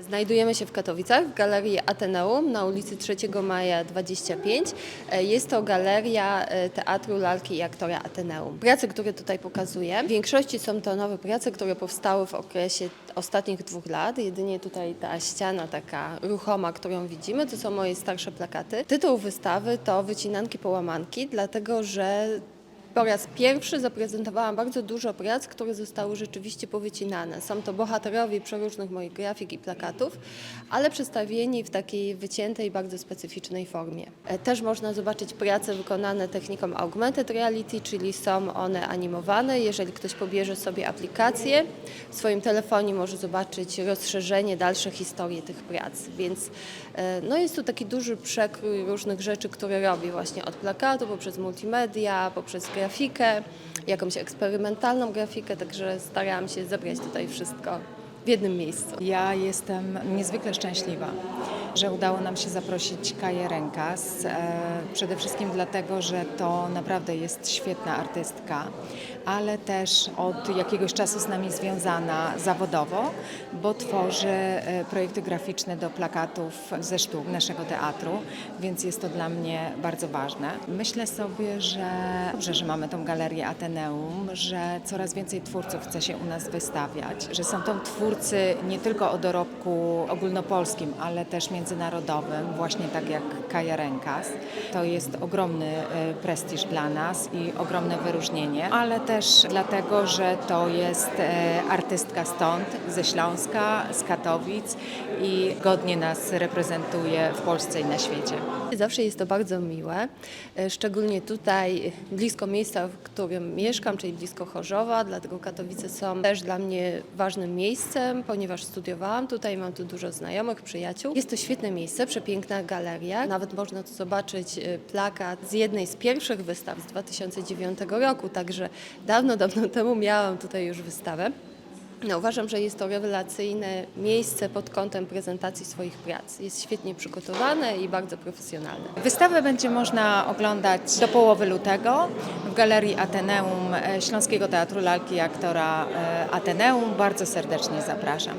Znajdujemy się w Katowicach w Galerii Ateneum na ulicy 3 Maja 25. E, Jest to galeria e, Teatru Lalki i Aktora Ateneum. Prace, które tutaj pokazuję, w większości są to nowe prace, które powstały w okresie ostatnich dwóch lat. Jedynie tutaj ta ściana taka ruchoma, którą widzimy, to są moje starsze plakaty. Tytuł wystawy to Wycinanki Połamanki, dlatego że po raz pierwszy zaprezentowałam bardzo dużo prac, które zostały rzeczywiście powycinane. Są to bohaterowie przeróżnych moich grafik i plakatów, ale przedstawieni w takiej wyciętej, bardzo specyficznej formie. E, Też można zobaczyć prace wykonane techniką augmented reality, czyli są one animowane. Jeżeli ktoś pobierze sobie aplikację, w swoim telefonie może zobaczyć rozszerzenie, dalsze historie tych prac. Więc e, no jest tu taki duży przekrój różnych rzeczy, które robię właśnie od plakatu, poprzez multimedia, poprzez grafikę, jakąś eksperymentalną grafikę, także starałam się zebrać tutaj wszystko w jednym miejscu. Ja jestem niezwykle szczęśliwa, że udało nam się zaprosić Kaję Rękas. E, przede wszystkim dlatego, że to naprawdę jest świetna artystka, ale też od jakiegoś czasu z nami związana zawodowo, bo tworzy e, projekty graficzne do plakatów ze sztuk naszego teatru, więc jest to dla mnie bardzo ważne. Myślę sobie, że dobrze, że mamy tą galerię Ateneum, że coraz więcej twórców chce się u nas wystawiać, że są to twórcy nie tylko o dorobku ogólnopolskim, ale też międzynarodowym, właśnie tak jak Kaja Rękas. To jest ogromny e, prestiż dla nas i ogromne wyróżnienie, ale też dlatego, że to jest e, artystka stąd, ze Śląska, z Katowic i godnie nas reprezentuje w Polsce i na świecie. Zawsze jest to bardzo miłe, e, szczególnie tutaj blisko miejsca, w którym mieszkam, czyli blisko Chorzowa, dlatego Katowice są też dla mnie ważnym miejscem, ponieważ studiowałam tutaj, mam tu dużo znajomych, przyjaciół. Jest to świetne miejsce, przepiękna galeria, nawet można tu zobaczyć e, plakat z jednej z pierwszych wystaw z 2009 roku, także dawno, dawno temu miałam tutaj już wystawę. No, uważam, że jest to rewelacyjne miejsce pod kątem prezentacji swoich prac. Jest świetnie przygotowane i bardzo profesjonalne. Wystawę będzie można oglądać do połowy lutego w Galerii Ateneum e, Śląskiego Teatru Lalki i Aktora e, Ateneum. Bardzo serdecznie zapraszam.